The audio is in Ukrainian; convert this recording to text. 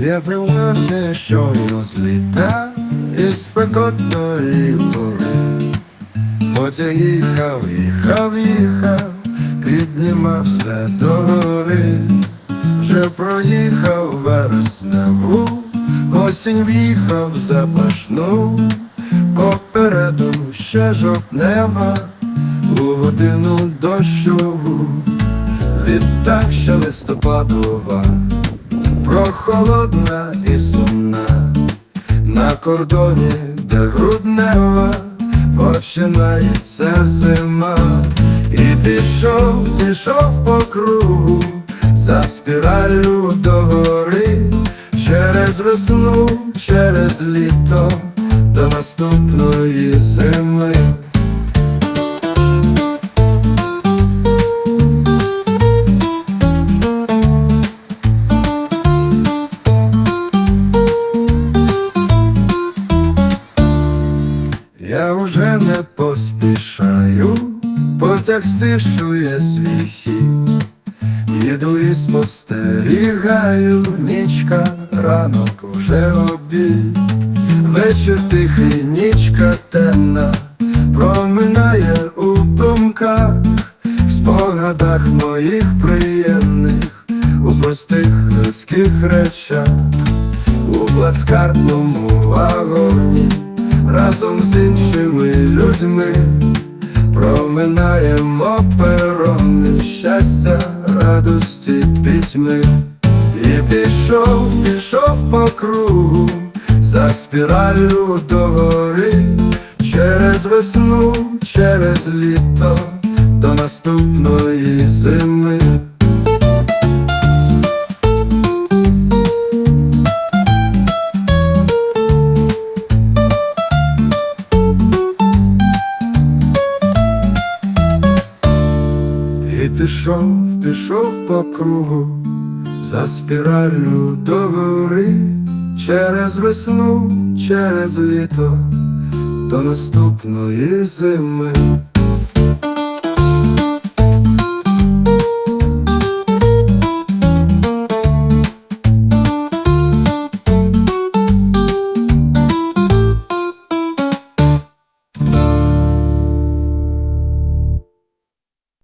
Я примався щойно зліта із спекотної пори. Потяг їхав, їхав, їхав, піднімався до гори, вже проїхав вересневу, осінь в'їхав запашну, попереду ще жовтнева, у годину дощову, відтак ще листопадова, прохолодна і сумна. На кордоні, де груднева, починається зима, і пішов, пішов по кругу, за спіраллю до гори, через весну, через літо, до наступної зими. Я уже не поспішаю, потяг стишує свій хід. Їду і спостерігаю, нічка, ранок вже обід. Вечір тихий, нічка темна, проминає у думках, в спогадах моїх приємних, у простих людських речах, у плацкартному вагоні разом з іншими людьми проминаємо перони щастя, радості, пітьми. І пішов, пішов по кругу, за спіраллю до гори, через весну, через літо, до наступної зими. І пішов, пішов по кругу, за спіраллю до гори, через весну, через літо, до наступної зими.